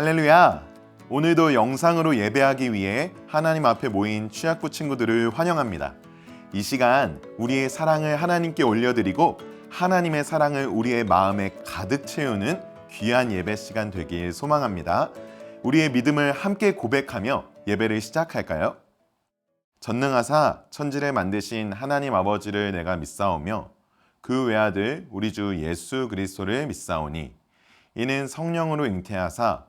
할렐루야! 오늘도 영상으로 예배하기 위해 하나님 앞에 모인 취약부 친구들을 환영합니다. 이 시간 우리의 사랑을 하나님께 올려드리고 하나님의 사랑을 우리의 마음에 가득 채우는 귀한 예배 시간 되길 소망합니다. 우리의 믿음을 함께 고백하며 예배를 시작할까요? 전능하사 천지를 만드신 하나님 아버지를 내가 믿사오며 그 외아들 우리 주 예수 그리스도를 믿사오니 이는 성령으로 잉태하사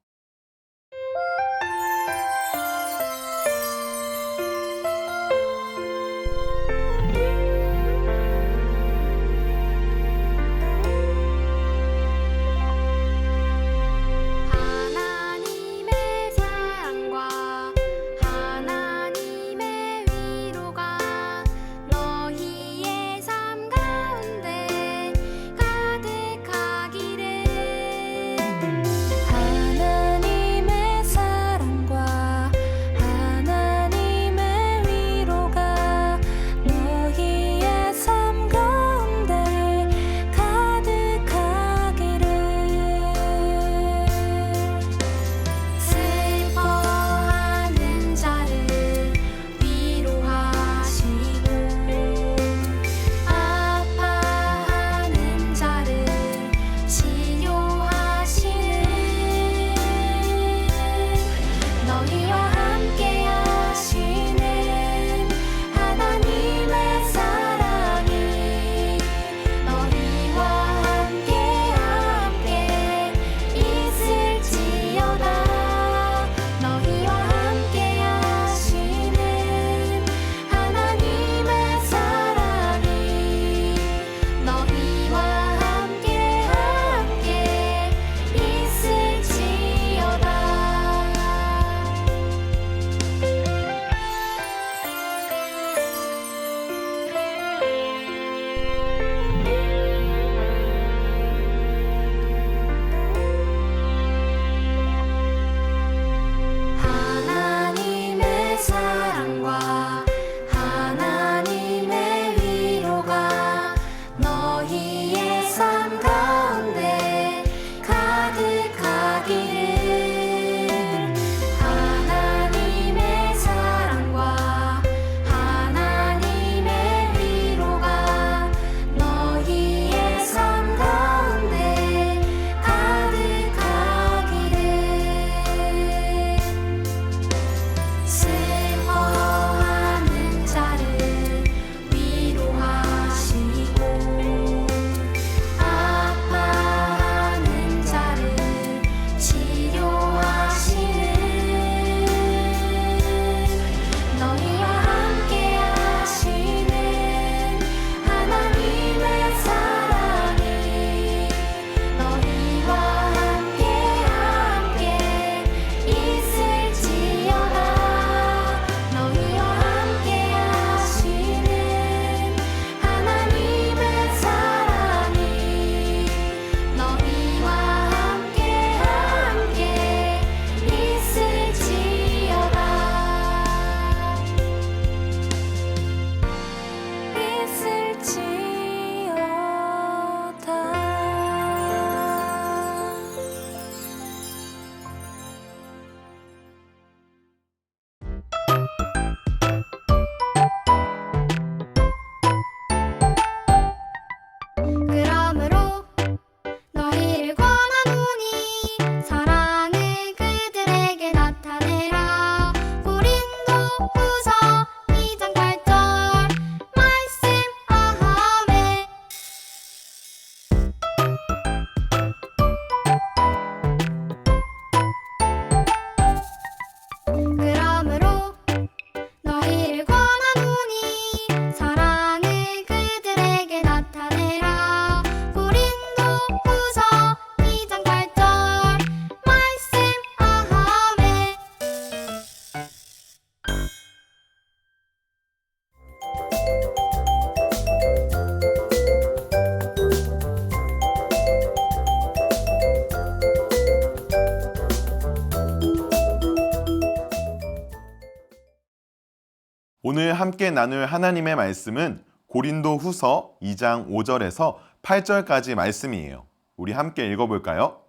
나눌 하나님의 말씀은 고린도 후서 2장 5절에서 8절까지 말씀이에요. 우리 함께 읽어볼까요?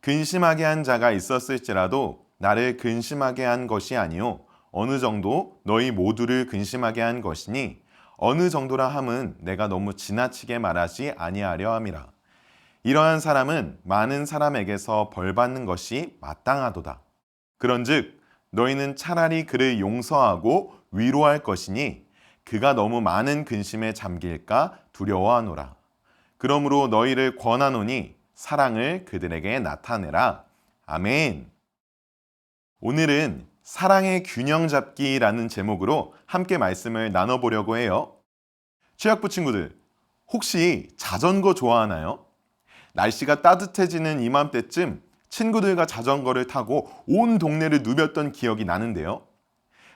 근심하게 한 자가 있었을지라도 나를 근심하게 한 것이 아니요 어느 정도 너희 모두를 근심하게 한 것이니 어느 정도라 함은 내가 너무 지나치게 말하지 아니하려 함이라 이러한 사람은 많은 사람에게서 벌 받는 것이 마땅하도다 그런즉 너희는 차라리 그를 용서하고 위로할 것이니 그가 너무 많은 근심에 잠길까 두려워하노라 그러므로 너희를 권하노니 사랑을 그들에게 나타내라. 아멘. 오늘은 사랑의 균형 잡기라는 제목으로 함께 말씀을 나눠보려고 해요. 취학부 친구들, 혹시 자전거 좋아하나요? 날씨가 따뜻해지는 이맘때쯤 친구들과 자전거를 타고 온 동네를 누볐던 기억이 나는데요.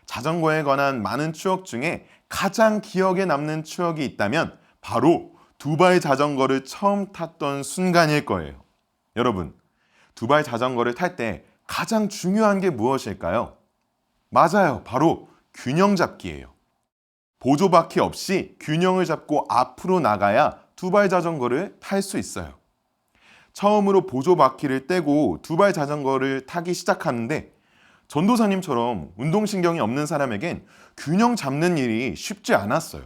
자전거에 관한 많은 추억 중에 가장 기억에 남는 추억이 있다면 바로 두바이 자전거를 처음 탔던 순간일 거예요. 여러분, 두바이 자전거를 탈 때 가장 중요한 게 무엇일까요? 맞아요. 바로 균형 잡기예요. 보조바퀴 없이 균형을 잡고 앞으로 나가야 두바이 자전거를 탈 수 있어요. 처음으로 보조 바퀴를 떼고 두바이 자전거를 타기 시작하는데 전도사님처럼 운동신경이 없는 사람에겐 균형 잡는 일이 쉽지 않았어요.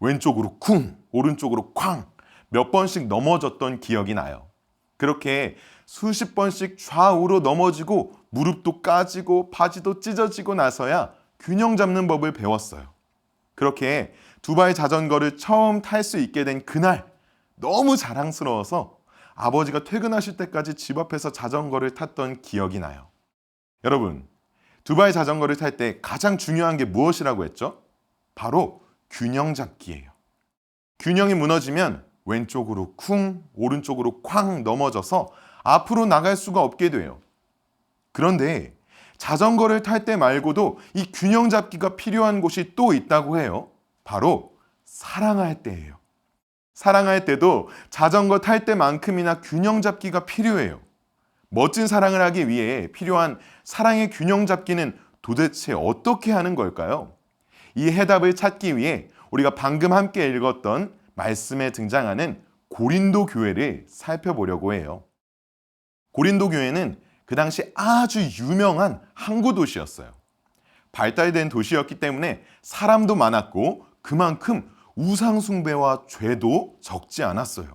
왼쪽으로 쿵, 오른쪽으로 쾅, 몇 번씩 넘어졌던 기억이 나요. 그렇게 수십 번씩 좌우로 넘어지고 무릎도 까지고 바지도 찢어지고 나서야 균형 잡는 법을 배웠어요. 그렇게 두바이 자전거를 처음 탈 수 있게 된 그날 너무 자랑스러워서 아버지가 퇴근하실 때까지 집 앞에서 자전거를 탔던 기억이 나요. 여러분, 두바이 자전거를 탈 때 가장 중요한 게 무엇이라고 했죠? 바로 균형 잡기예요. 균형이 무너지면 왼쪽으로 쿵, 오른쪽으로 쾅 넘어져서 앞으로 나갈 수가 없게 돼요. 그런데 자전거를 탈 때 말고도 이 균형 잡기가 필요한 곳이 또 있다고 해요. 바로 사랑할 때예요. 사랑할 때도 자전거 탈 때만큼이나 균형 잡기가 필요해요. 멋진 사랑을 하기 위해 필요한 사랑의 균형 잡기는 도대체 어떻게 하는 걸까요? 이 해답을 찾기 위해 우리가 방금 함께 읽었던 말씀에 등장하는 고린도 교회를 살펴보려고 해요. 고린도 교회는 그 당시 아주 유명한 항구 도시였어요. 발달된 도시였기 때문에 사람도 많았고 그만큼 우상숭배와 죄도 적지 않았어요.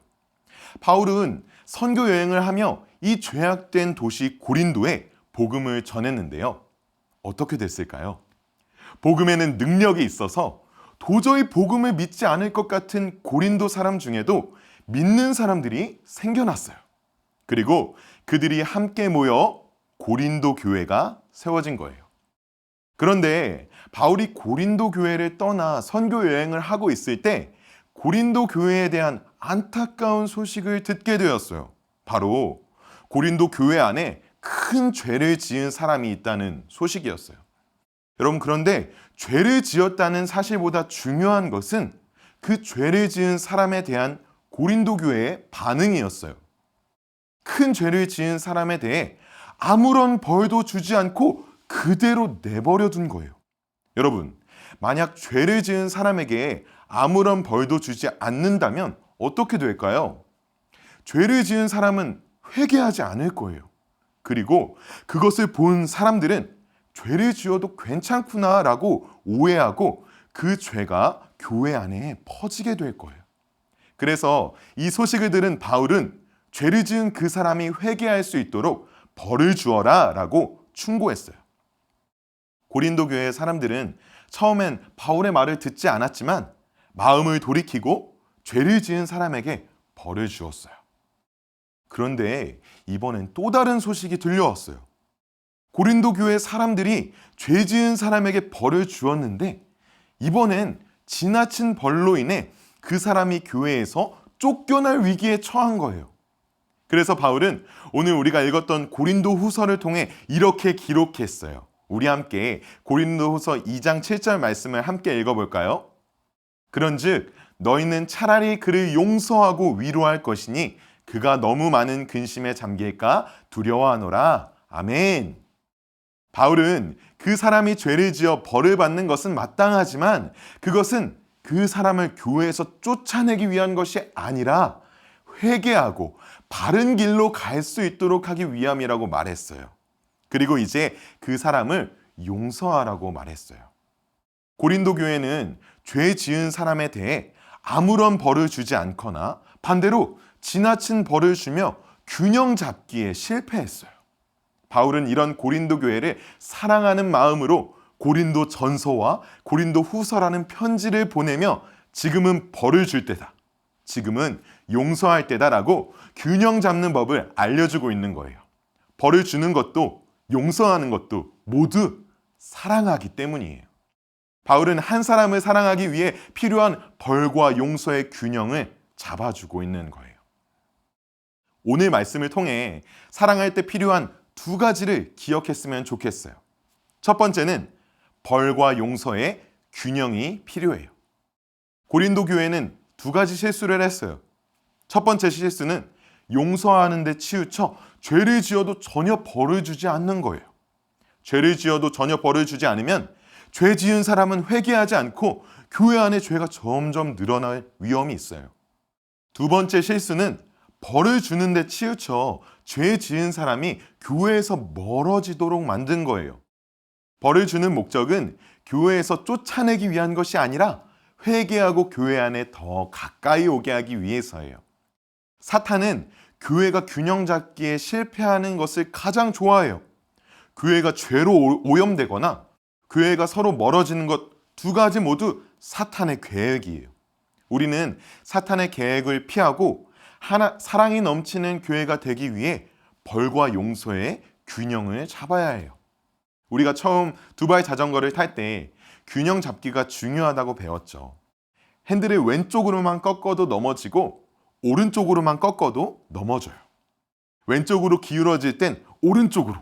바울은 선교 여행을 하며 이 죄악된 도시 고린도에 복음을 전했는데요. 어떻게 됐을까요? 복음에는 능력이 있어서 도저히 복음을 믿지 않을 것 같은 고린도 사람 중에도 믿는 사람들이 생겨났어요. 그리고 그들이 함께 모여 고린도 교회가 세워진 거예요. 그런데 바울이 고린도 교회를 떠나 선교 여행을 하고 있을 때 고린도 교회에 대한 안타까운 소식을 듣게 되었어요. 바로 고린도 교회 안에 큰 죄를 지은 사람이 있다는 소식이었어요. 여러분, 그런데 죄를 지었다는 사실보다 중요한 것은 그 죄를 지은 사람에 대한 고린도 교회의 반응이었어요. 큰 죄를 지은 사람에 대해 아무런 벌도 주지 않고 그대로 내버려 둔 거예요. 여러분, 만약 죄를 지은 사람에게 아무런 벌도 주지 않는다면 어떻게 될까요? 죄를 지은 사람은 회개하지 않을 거예요. 그리고 그것을 본 사람들은 죄를 지어도 괜찮구나 라고 오해하고 그 죄가 교회 안에 퍼지게 될 거예요. 그래서 이 소식을 들은 바울은 죄를 지은 그 사람이 회개할 수 있도록 벌을 주어라 라고 충고했어요. 고린도 교회의 사람들은 처음엔 바울의 말을 듣지 않았지만 마음을 돌이키고 죄를 지은 사람에게 벌을 주었어요. 그런데 이번엔 또 다른 소식이 들려왔어요. 고린도 교회 사람들이 죄 지은 사람에게 벌을 주었는데 이번엔 지나친 벌로 인해 그 사람이 교회에서 쫓겨날 위기에 처한 거예요. 그래서 바울은 오늘 우리가 읽었던 고린도 후서를 통해 이렇게 기록했어요. 우리 함께 고린도 후서 2장 7절 말씀을 함께 읽어볼까요? 그런즉 너희는 차라리 그를 용서하고 위로할 것이니 그가 너무 많은 근심에 잠길까 두려워하노라. 아멘. 바울은 그 사람이 죄를 지어 벌을 받는 것은 마땅하지만 그것은 그 사람을 교회에서 쫓아내기 위한 것이 아니라 회개하고 바른 길로 갈 수 있도록 하기 위함이라고 말했어요. 그리고 이제 그 사람을 용서하라고 말했어요. 고린도 교회는 죄 지은 사람에 대해 아무런 벌을 주지 않거나 반대로 지나친 벌을 주며 균형 잡기에 실패했어요. 바울은 이런 고린도 교회를 사랑하는 마음으로 고린도 전서와 고린도 후서라는 편지를 보내며 지금은 벌을 줄 때다. 지금은 용서할 때다라고 균형 잡는 법을 알려주고 있는 거예요. 벌을 주는 것도 용서하는 것도 모두 사랑하기 때문이에요. 바울은 한 사람을 사랑하기 위해 필요한 벌과 용서의 균형을 잡아주고 있는 거예요. 오늘 말씀을 통해 사랑할 때 필요한 두 가지를 기억했으면 좋겠어요. 첫 번째는 벌과 용서의 균형이 필요해요. 고린도 교회는 두 가지 실수를 했어요. 첫 번째 실수는 용서하는 데 치우쳐 죄를 지어도 전혀 벌을 주지 않는 거예요. 죄를 지어도 전혀 벌을 주지 않으면 죄 지은 사람은 회개하지 않고 교회 안에 죄가 점점 늘어날 위험이 있어요. 두 번째 실수는 벌을 주는데 치우쳐 죄 지은 사람이 교회에서 멀어지도록 만든 거예요. 벌을 주는 목적은 교회에서 쫓아내기 위한 것이 아니라 회개하고 교회 안에 더 가까이 오게 하기 위해서예요. 사탄은 교회가 균형 잡기에 실패하는 것을 가장 좋아해요. 교회가 죄로 오- 오염되거나 교회가 서로 멀어지는 것 두 가지 모두 사탄의 계획이에요. 우리는 사탄의 계획을 피하고 하나, 사랑이 넘치는 교회가 되기 위해 벌과 용서의 균형을 잡아야 해요. 우리가 처음 두바이 자전거를 탈 때 균형 잡기가 중요하다고 배웠죠. 핸들을 왼쪽으로만 꺾어도 넘어지고 오른쪽으로만 꺾어도 넘어져요. 왼쪽으로 기울어질 땐 오른쪽으로,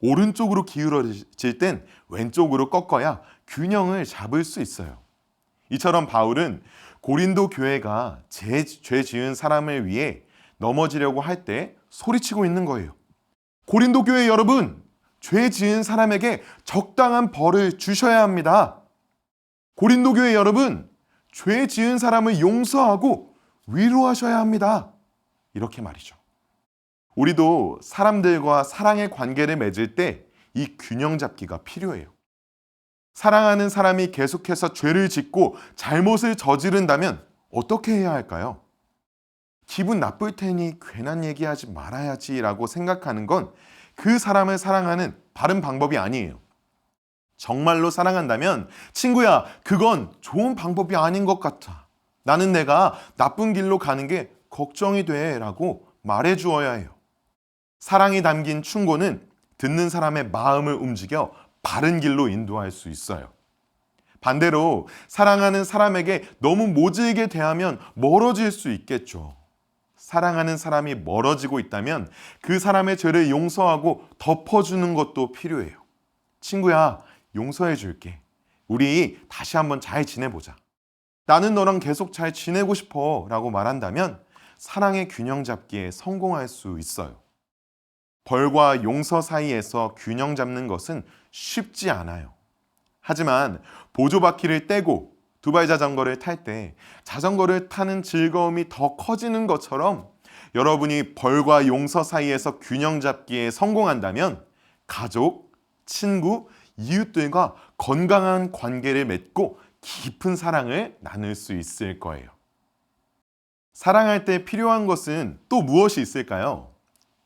오른쪽으로 기울어질 땐 왼쪽으로 꺾어야 균형을 잡을 수 있어요. 이처럼 바울은 고린도 교회가 죄, 죄 지은 사람을 위해 넘어지려고 할 때 소리치고 있는 거예요. 고린도 교회 여러분, 죄 지은 사람에게 적당한 벌을 주셔야 합니다. 고린도 교회 여러분, 죄 지은 사람을 용서하고 위로하셔야 합니다. 이렇게 말이죠. 우리도 사람들과 사랑의 관계를 맺을 때 이 균형 잡기가 필요해요. 사랑하는 사람이 계속해서 죄를 짓고 잘못을 저지른다면 어떻게 해야 할까요? 기분 나쁠 테니 괜한 얘기하지 말아야지라고 생각하는 건 그 사람을 사랑하는 바른 방법이 아니에요. 정말로 사랑한다면 친구야, 그건 좋은 방법이 아닌 것 같아. 나는 내가 나쁜 길로 가는 게 걱정이 돼 라고 말해 주어야 해요. 사랑이 담긴 충고는 듣는 사람의 마음을 움직여 바른 길로 인도할 수 있어요. 반대로 사랑하는 사람에게 너무 모질게 대하면 멀어질 수 있겠죠. 사랑하는 사람이 멀어지고 있다면 그 사람의 죄를 용서하고 덮어주는 것도 필요해요. 친구야, 용서해 줄게. 우리 다시 한번 잘 지내보자. 나는 너랑 계속 잘 지내고 싶어 라고 말한다면 사랑의 균형 잡기에 성공할 수 있어요. 벌과 용서 사이에서 균형 잡는 것은 쉽지 않아요. 하지만 보조바퀴를 떼고 두바이 자전거를 탈 때 자전거를 타는 즐거움이 더 커지는 것처럼 여러분이 벌과 용서 사이에서 균형 잡기에 성공한다면 가족, 친구, 이웃들과 건강한 관계를 맺고 깊은 사랑을 나눌 수 있을 거예요. 사랑할 때 필요한 것은 또 무엇이 있을까요?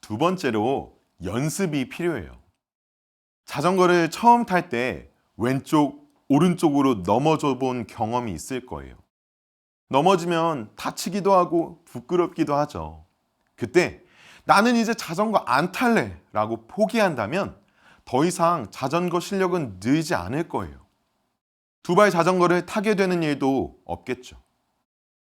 두 번째로 연습이 필요해요. 자전거를 처음 탈 때 왼쪽, 오른쪽으로 넘어져 본 경험이 있을 거예요. 넘어지면 다치기도 하고 부끄럽기도 하죠. 그때 나는 이제 자전거 안 탈래 라고 포기한다면 더 이상 자전거 실력은 늘지 않을 거예요. 두발 자전거를 타게 되는 일도 없겠죠.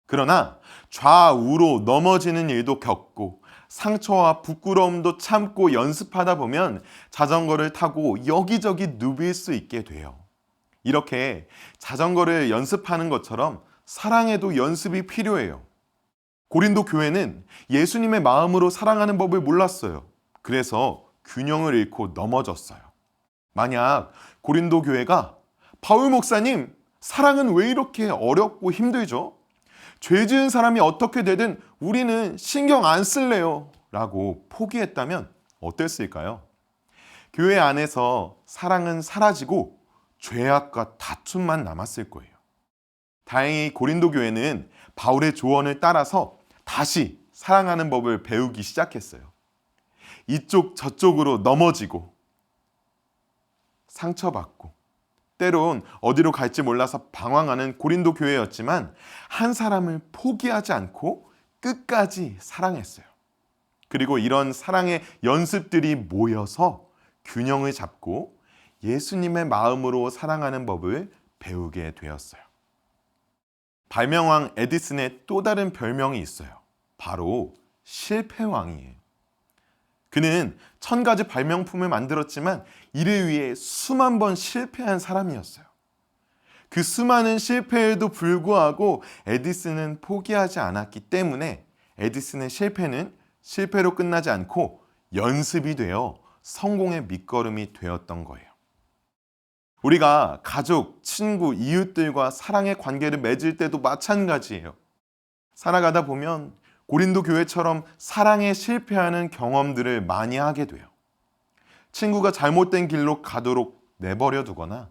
그러나 좌우로 넘어지는 일도 겪고 상처와 부끄러움도 참고 연습하다 보면 자전거를 타고 여기저기 누빌 수 있게 돼요. 이렇게 자전거를 연습하는 것처럼 사랑에도 연습이 필요해요. 고린도 교회는 예수님의 마음으로 사랑하는 법을 몰랐어요. 그래서 균형을 잃고 넘어졌어요. 만약 고린도 교회가 바울 목사님, 사랑은 왜 이렇게 어렵고 힘들죠? 죄 지은 사람이 어떻게 되든 우리는 신경 안 쓸래요. 라고 포기했다면 어땠을까요? 교회 안에서 사랑은 사라지고 죄악과 다툼만 남았을 거예요. 다행히 고린도 교회는 바울의 조언을 따라서 다시 사랑하는 법을 배우기 시작했어요. 이쪽 저쪽으로 넘어지고 상처받고 때론 어디로 갈지 몰라서 방황하는 고린도 교회였지만 한 사람을 포기하지 않고 끝까지 사랑했어요. 그리고 이런 사랑의 연습들이 모여서 균형을 잡고 예수님의 마음으로 사랑하는 법을 배우게 되었어요. 발명왕 에디슨의 또 다른 별명이 있어요. 바로 실패왕이에요. 그는 천 가지 발명품을 만들었지만 이를 위해 수만 번 실패한 사람이었어요. 그 수많은 실패에도 불구하고 에디슨은 포기하지 않았기 때문에 에디슨의 실패는 실패로 끝나지 않고 연습이 되어 성공의 밑거름이 되었던 거예요. 우리가 가족, 친구, 이웃들과 사랑의 관계를 맺을 때도 마찬가지예요. 살아가다 보면 고린도 교회처럼 사랑에 실패하는 경험들을 많이 하게 돼요. 친구가 잘못된 길로 가도록 내버려 두거나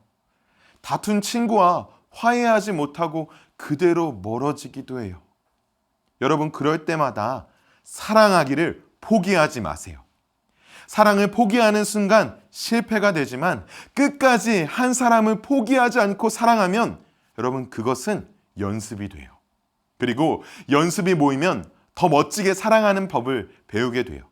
다툰 친구와 화해하지 못하고 그대로 멀어지기도 해요. 여러분, 그럴 때마다 사랑하기를 포기하지 마세요. 사랑을 포기하는 순간 실패가 되지만 끝까지 한 사람을 포기하지 않고 사랑하면 여러분 그것은 연습이 돼요. 그리고 연습이 모이면 더 멋지게 사랑하는 법을 배우게 돼요.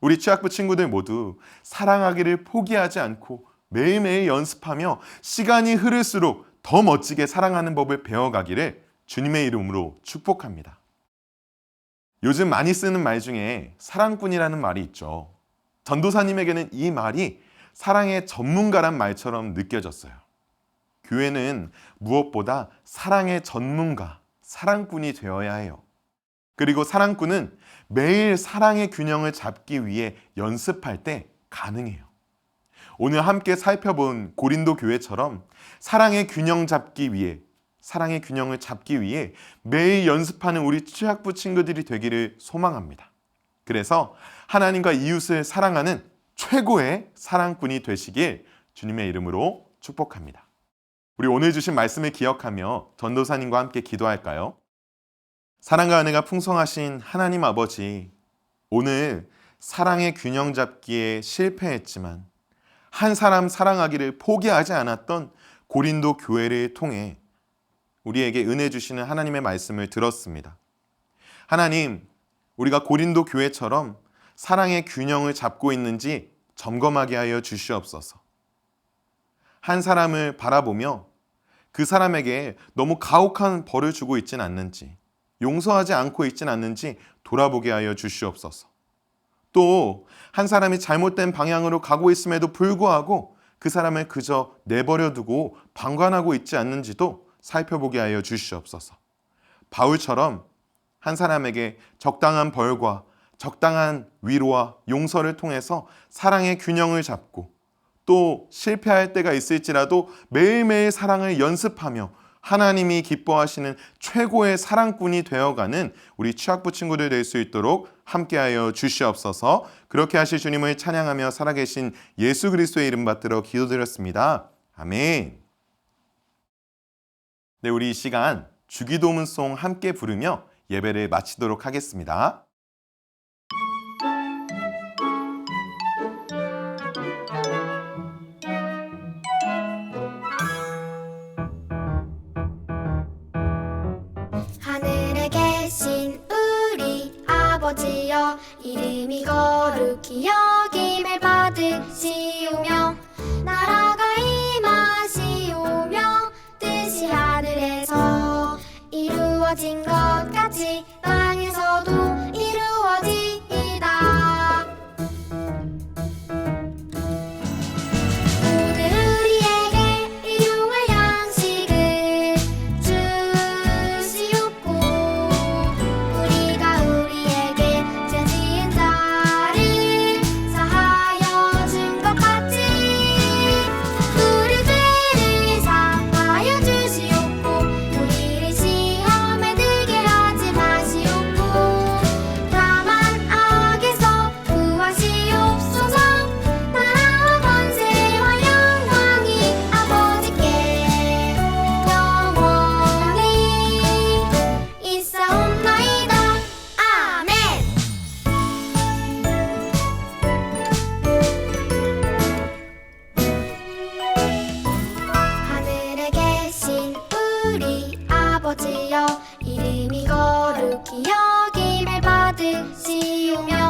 우리 취학부 친구들 모두 사랑하기를 포기하지 않고 매일매일 연습하며 시간이 흐를수록 더 멋지게 사랑하는 법을 배워가기를 주님의 이름으로 축복합니다. 요즘 많이 쓰는 말 중에 사랑꾼이라는 말이 있죠. 전도사님에게는 이 말이 사랑의 전문가란 말처럼 느껴졌어요. 교회는 무엇보다 사랑의 전문가, 사랑꾼이 되어야 해요. 그리고 사랑꾼은 매일 사랑의 균형을 잡기 위해 연습할 때 가능해요. 오늘 함께 살펴본 고린도 교회처럼 사랑의 균형 잡기 위해 사랑의 균형을 잡기 위해 매일 연습하는 우리 취학부 친구들이 되기를 소망합니다. 그래서 하나님과 이웃을 사랑하는 최고의 사랑꾼이 되시길 주님의 이름으로 축복합니다. 우리 오늘 주신 말씀을 기억하며 전도사님과 함께 기도할까요? 사랑과 은혜가 풍성하신 하나님 아버지, 오늘 사랑의 균형 잡기에 실패했지만 한 사람 사랑하기를 포기하지 않았던 고린도 교회를 통해 우리에게 은혜 주시는 하나님의 말씀을 들었습니다. 하나님, 우리가 고린도 교회처럼 사랑의 균형을 잡고 있는지 점검하게 하여 주시옵소서. 한 사람을 바라보며 그 사람에게 너무 가혹한 벌을 주고 있진 않는지, 용서하지 않고 있진 않는지 돌아보게 하여 주시옵소서. 또 한 사람이 잘못된 방향으로 가고 있음에도 불구하고 그 사람을 그저 내버려 두고 방관하고 있지 않는지도 살펴보게 하여 주시옵소서. 바울처럼 한 사람에게 적당한 벌과 적당한 위로와 용서를 통해서 사랑의 균형을 잡고 또 실패할 때가 있을지라도 매일매일 사랑을 연습하며 하나님이 기뻐하시는 최고의 사랑꾼이 되어가는 우리 취학부 친구들 될 수 있도록 함께하여 주시옵소서. 그렇게 하실 주님을 찬양하며 살아계신 예수 그리스도의 이름 받들어 기도드렸습니다. 아멘. 네, 우리 이 시간 주기도문송 함께 부르며 예배를 마치도록 하겠습니다. 아버지여 이름이 거룩 지우면